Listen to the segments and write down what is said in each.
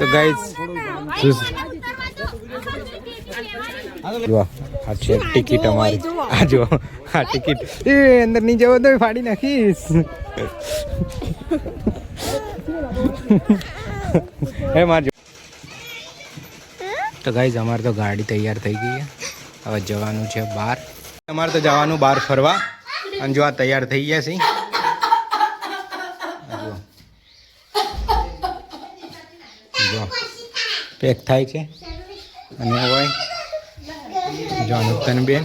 તો ગાઈસ જો આ છે ટિકિટ અમારી. આ જો આ ટિકિટ. એ, અંદર નહીં જવો તો ફાડી નાખીશ. હે મારજો તો ગાઈઝ અમારે તો ગાડી તૈયાર થઈ ગઈ હવે જવાનું છે બહાર. અમારે તો જવાનું બહાર ફરવા. અને જો આ તૈયાર થઈ ગયા છે આ જુઓ. જો પેક થાય છે. અને હોય. જો બેન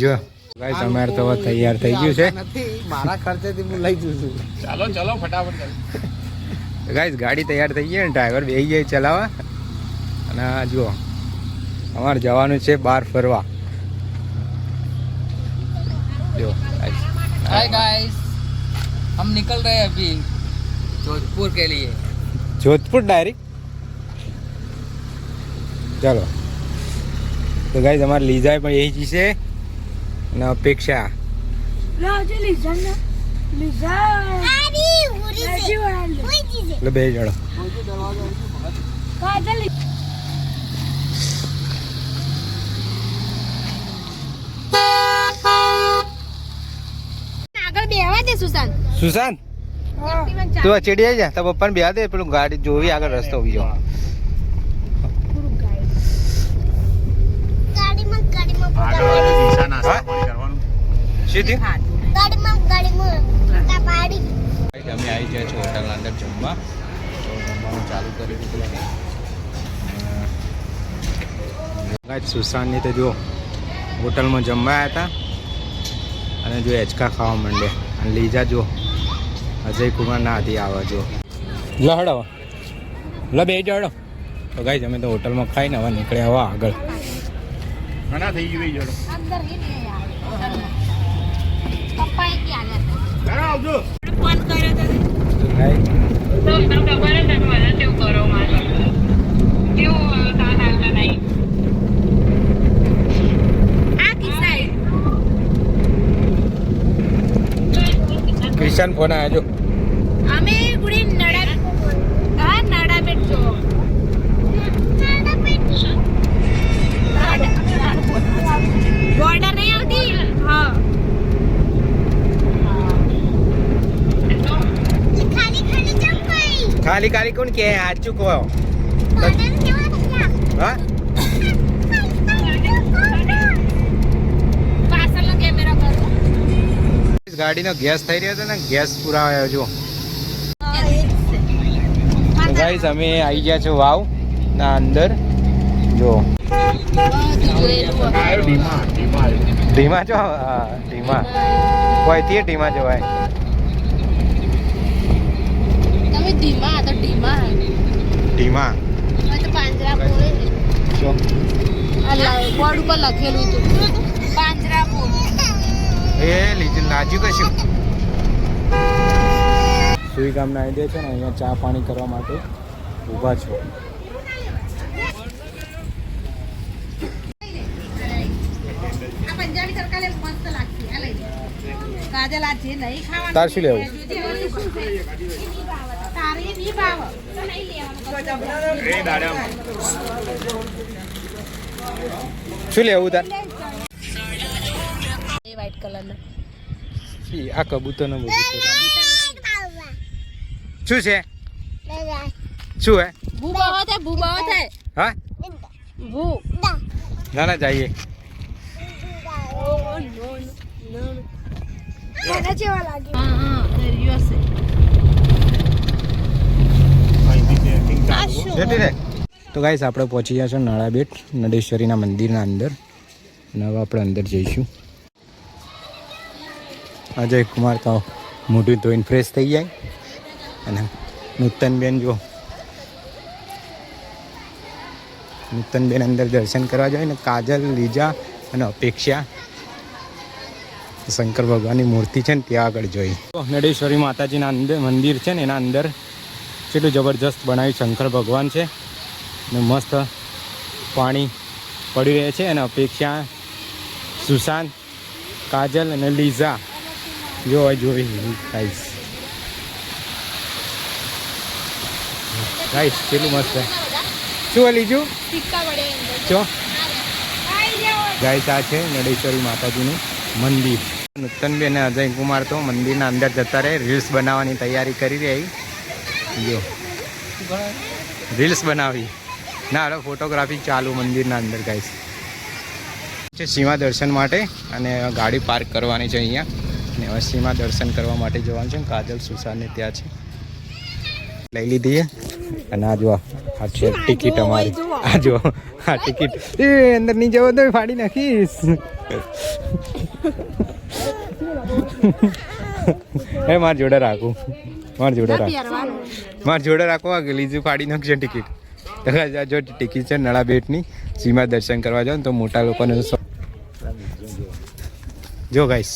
જો ભાઈ તમારે તો તૈયાર થઈ ગયું છે. મારા ખર્ચેથી હું લઈ જઉં છું. ચાલો ચાલો ફટાફટ ગાઈસ ગાડી તૈયાર થઈ ગઈ ને ડ્રાઈવર બે જાય ચલાવવા. અને જુઓ અમારે જવાનું છે બહાર ફરવા. જો હાય ગાઈસ હમ નિકલ રહે અભી. जोधपुर के लिए जोधपुर डायरेक्ट ચાલો તો ગાઈઝ અમારે લીઝા પણ એ જ છે અને અપેક્ષા Raja Lizana. Lizana. એટલે બે જણો Kaja આગળ બેહવા દે સુશાંત સુશાંત તું ચડી આવી જા. તો પપ્પાને બેહા દે, પેલું ગાડી જોવી આગળ રસ્તો બીજો સીધી અમે આવી ગયા છો હોટલના અંદર જમવા. તો સુશાંતની તો જો હોટલમાં જમવા આવ્યા હતા. અને જો હેચકા ખાવા માંડે અને લીજા જો અજય કુમાર ના હતી આવે જો. લહડો લ બે જડો તો ગાઈસ અમે તો હોટલમાં ખાઈને હવે નીકળ્યા હવા આગળ. ઘણા થઈ ગયું જડો અંદર હી ને યાર પપ્પા એ ક્યાં ગયા ચાલો આવજો. ફોન કર્યો તો તો ગાઈસ આ કિસ્સા ક્રિશ્ચન ફોન આવ્યો જો. અમે ગુડી નડા હા નડા બેટ જો. બોર્ડર નહીં આવતી? હા. ખાલી ખાલી જમ ગઈ ખાલી ખાલી કોણ કે સાચું કહો. હા પાછળનો કેમેરા કરો ગાડીનો ગેસ થઈ રહ્યો હતો ને ગેસ પુરાવાયો જો ભાઈ અમે આવી ગયા છો વાવ ના અંદર જો આવ્યો આવ્યો. ધીમા જો હા, ધીમા કોઈ થી ધીમા જવાય તમે ધીમા તો ધીમા ધીમા પાંજરાપોળ ઉપર લખેલું હતું. પાંજરાપોળ એ નાજ્યું કશું સુઈ ગામના આઈડિયા છે ને, અહીંયા ચા પાણી કરવા માટે ઊભા છો. લેવું? શું લેવું તાર? કલરનો. આ કબૂતરનો કબૂતર શું છે? શું હે? ભૂબાવો થાય ભૂબાવો થાય. હા? ભૂ. ના ના જઈએ. તો ગાઈસ આપણે પહોંચી ગયા છો નળાબેટ નડેશ્વરીના મંદિરના અંદર. અને હવે આપણે અંદર જઈશું. અજય કુમાર તો મોઢું ધોઈને ફ્રેશ થઈ જાય. અને નૂતનબેન જો નૂતનબેન અંદર દર્શન કરવા જાય ને કાજલ, લીજા અને અપેક્ષા. શંકર ભગવાનની મૂર્તિ છે ને ત્યાં આગળ જોઈ. નડેશ્વરી માતાજીના અંદર મંદિર છે ને એના અંદર કેટલું જબરજસ્ત બનાવ્યું શંકર ભગવાન છે. ને મસ્ત પાણી પડી રહે છે અને અપેક્ષા સુશાંત, કાજલ અને લીઝા જો જોઈ ગાઈસ ગાઈસ કેટલું મસ્ત શું લીધું ચો ગાઈસ આ છે નડેશ્વરી માતાજીનું મંદિર નૂતનબેન અજય કુમાર તો મંદિરના અંદર જતા રહે રીલ્સ બનાવવાની તૈયારી કરી રહી જો રીલ્સ બનાવી ના હવે ફોટોગ્રાફી ચાલુ મંદિરના અંદર ગાઈસ સીમા દર્શન માટે અને ગાડી પાર્ક કરવાની છે અહીંયા અને અસીમાં દર્શન કરવા માટે જવાનું છે કાજલ સુસાને ત્યાં છે. લઈ લીધી અને આ જો આ છે ટિકિટ અમારી. આ જો આ ટિકિટ. એ અંદર નહીં જવો તો ફાડી નાખીશ. એ માર જોડે રાખું. માર જોડે રાખ. માર જોડે રાખો આ લીજું ફાડી નાખશે ટિકિટ. જો ટિકિટ છે નળા બેટની સીમા દર્શન કરવા જાઓ ને તો મોટા લોકોને જો ગાઈસ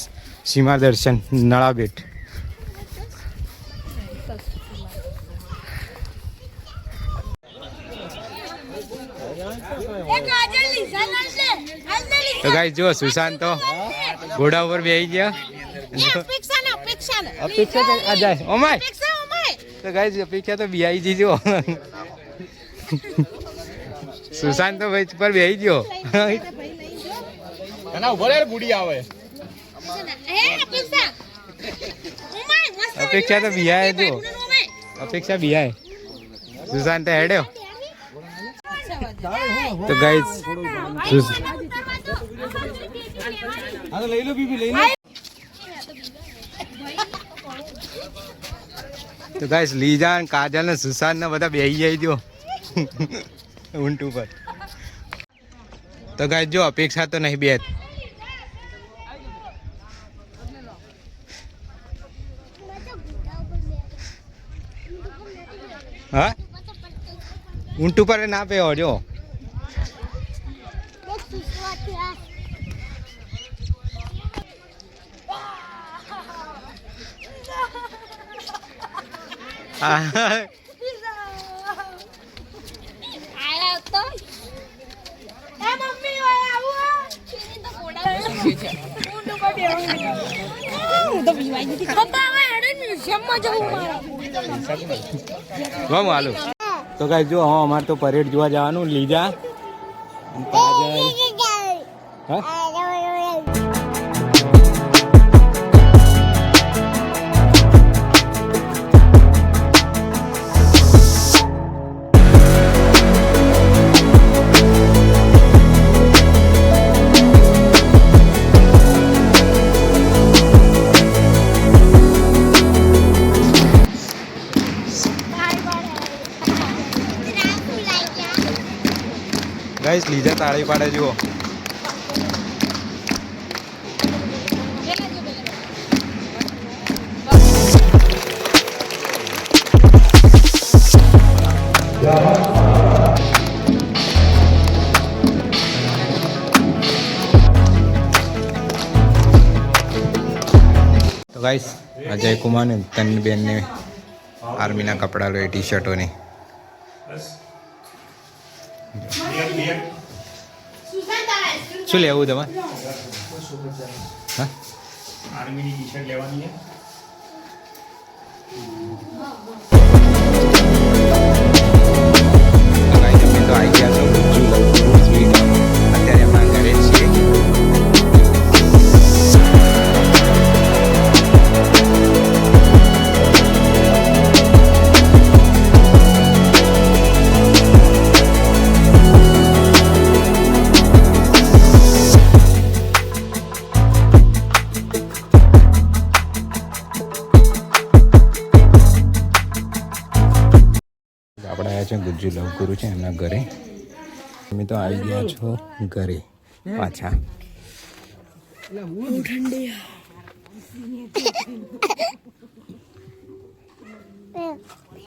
સીમા દર્શન નળાબેટ. તો ગાઈ જો સુશાંત તો ઘોડા ઉપર બેસી ગયા. અપેક્ષા તો આ જાય. ઓમાય! તો ગાઈસ અપેક્ષા તો બિહાઈ જીજો. સુશાંત તો ભાઈ પર બેસી ગયો એના ઊભો રે બુડી આવે. અપેક્ષા તો બિહાય જો અપેક્ષા બિહાય. સુશાંત હેડ્યો. તો ગાઈસ તો ગાઈસ લીજા ને કાજલ ને સુશાંત ને બધા બેહી જાય જો ઊંટ ઉપર. તો ગાઈસ જો અપેક્ષા તો નહીં બેત હા? ઊંટ ઉપર ના પેવો જો. હા તો ગાઈસ જો હા અમારે તો પરેડ જોવા જવાનું લીજા હા ગાઈસ લીધા તાળી પાડે જુઓ. તો અજય કુમાર ને તનબેન ને આર્મીના કપડા લો, એ ટી શર્ટોની શું લેવું તમારે? હા. આર્મીની ટી શર્ટ લેવાની છે તો આવી ગયા છો છે ગુજ્જુ લવગુરુ છે એમના ઘરે. તમે તો આવી ગયા છો ઘરે પાછા.